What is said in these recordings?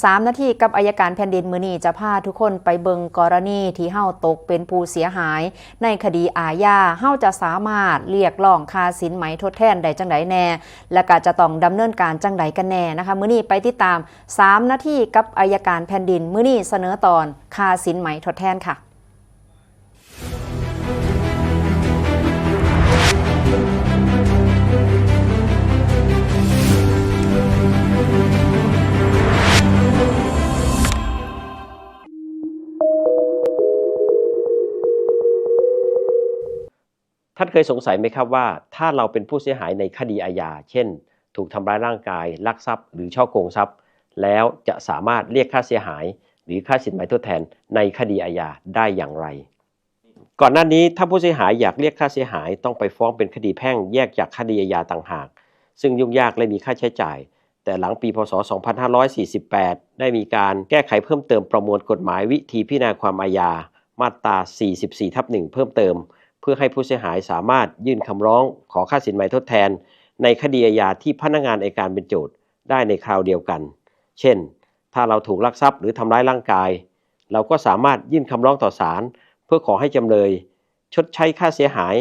3 นาทีกับอายการแผ่นดินมือนีจะพาทุกคนไปเบิงกรณีที่เฮาตกเป็นผู้เสียหาย ในคดีอาญาเฮาจะสามารถเรียกร้องค่าสินไหมทดแทนใดจังใดแน่ และก็จะต้องดำเนินการจังใดกันแน่นะคะมือนีไปติดตาม 3 นาทีกับอายการแผ่นดินมือนีเสนอตอนค่าสินไหมทดแทนค่ะ ท่านเคยสงสัยไหมครับว่า ถ้าเราเป็นผู้เสียหายในคดีอาญา เช่น ถูกทำร้ายร่างกาย ลักทรัพย์ หรือช่อโกงทรัพย์ แล้วจะสามารถเรียกค่าเสียหาย หรือค่าสินไหมทดแทนในคดีอาญาได้อย่างไร ก่อนหน้านี้ถ้าผู้เสียหายอยากเรียกค่าเสียหาย ต้องไปฟ้องเป็นคดีแพ่งแยกจากคดีอาญาต่างหาก ซึ่งยุ่งยากและมีค่าใช้จ่าย แต่หลังปีพศ 2548 ได้มีการแก้ไขเพิ่มเติมประมวลกฎหมายวิธีพิจารณาความอาญามาตรา 44ทับ1เพิ่มเติม เพื่อให้ผู้เสียหายสามารถยื่นคำร้องขอค่าสินไหมทดแทน ในคดีอาญาที่พนักงานอัยการเป็นโจทย์ได้ในคราวเดียวกัน เช่น ถ้าเราถูกลักทรัพย์หรือทำร้ายร่างกาย เราก็สามารถยื่นคำร้องต่อศาลเพื่อขอให้จำเลย ชดใช้ค่าเสียหาย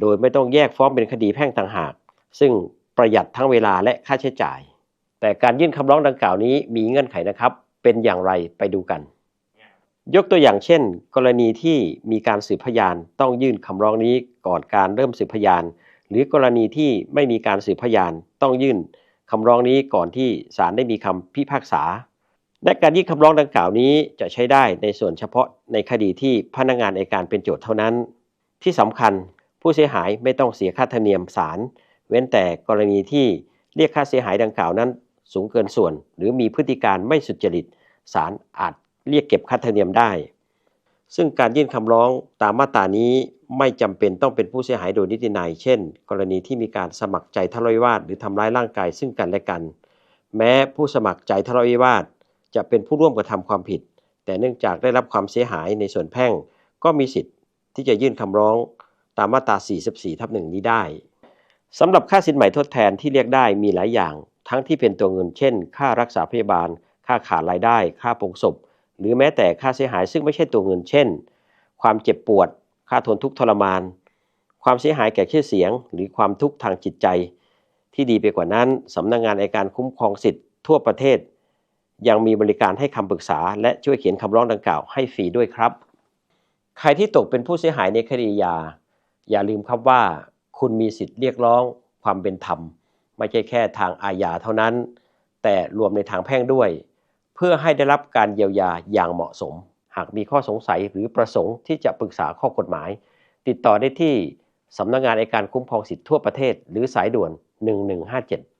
โดยไม่ต้องแยกฟ้องเป็นคดีแพ่งต่างหาก ซึ่งประหยัดทั้งเวลาและค่าใช้จ่าย แต่การยื่นคำร้องดังกล่าวนี้มีเงื่อนไขนะครับ เป็นอย่างไรไปดูกัน ยกตัวอย่างเช่น กรณีที่มีการสืบพยานต้องยื่นคำร้องนี้ก่อนการเริ่มสืบพยาน หรือกรณีที่ไม่มีการสืบพยานต้องยื่นคำร้องนี้ก่อนที่ศาลได้มีคำพิพากษา และการยื่นคำร้องดังกล่าวนี้จะใช้ได้ในส่วนเฉพาะในคดีที่พนักงานอัยการเป็นโจทย์เท่านั้น ที่สำคัญผู้เสียหายไม่ต้องเสียค่าธรรมเนียมศาลเว้นแต่กรณีที่เรียกค่าเสียหายดังกล่าวนั้น สูงเกินส่วน หรือมีพฤติการไม่สุจริตศาลอาจ เรียกเก็บค่าธรรมเนียมได้ ซึ่งการยื่นคำร้องตามมาตรานี้ไม่จำเป็นต้องเป็นผู้เสียหายโดยนิตินัยเช่น กรณีที่มีการสมัครใจทะเลาะวิวาทหรือทำร้ายร่างกายซึ่งกันและกัน แม้ผู้สมัครใจทะเลาะวิวาทจะเป็นผู้ร่วมกระทำความผิด แต่เนื่องจากได้รับความเสียหายในส่วนแพ่ง ก็มีสิทธิ์ที่จะยื่นคำร้องตามมาตรา 44 ทับหนึ่งนี้ได้สำหรับค่าสินไหม่ทดแทนที่เรียกได้มีหลายอย่าง ทั้งที่เป็นตัวเงินเช่น ค่ารักษาพยาบาล ค่าขาดรายได้ ค่าปงศพ หรือแม้แต่ค่าเสียหายซึ่งไม่ใช่ตัวเงินเช่น ความเจ็บปวด ค่าทนทุกข์ทรมาน ความเสียหายแก่ชื่อเสียง หรือความทุกข์ทางจิตใจ ที่ดีไปกว่านั้นสำนักงงานอัยการคุ้มครองสิทธิ์ทั่วประเทศ ยังมีบริการให้คำปรึกษา และช่วยเขียนคำร้องดังกล่าวให้ฟรีด้วยครับ ใครที่ตกเป็นผู้เสียหายในคดียา อย่าลืมครับว่า คุณมีสิทธิ์เรียกร้องความเป็นธรรม ไม่ใช่แค่ทางอาญาเท่านั้น แต่รวมในทางแพ่งด้วย พื่อให้ได้รับการเยียวยาอย่างเหมาะสม หากมีข้อสงสัยหรือประสงค์ที่จะปรึกษาข้อกฎหมาย ติดต่อได้ที่สำนักงานอัยการคุ้มครองสิทธิทั่วประเทศ หรือสายด่วน 1157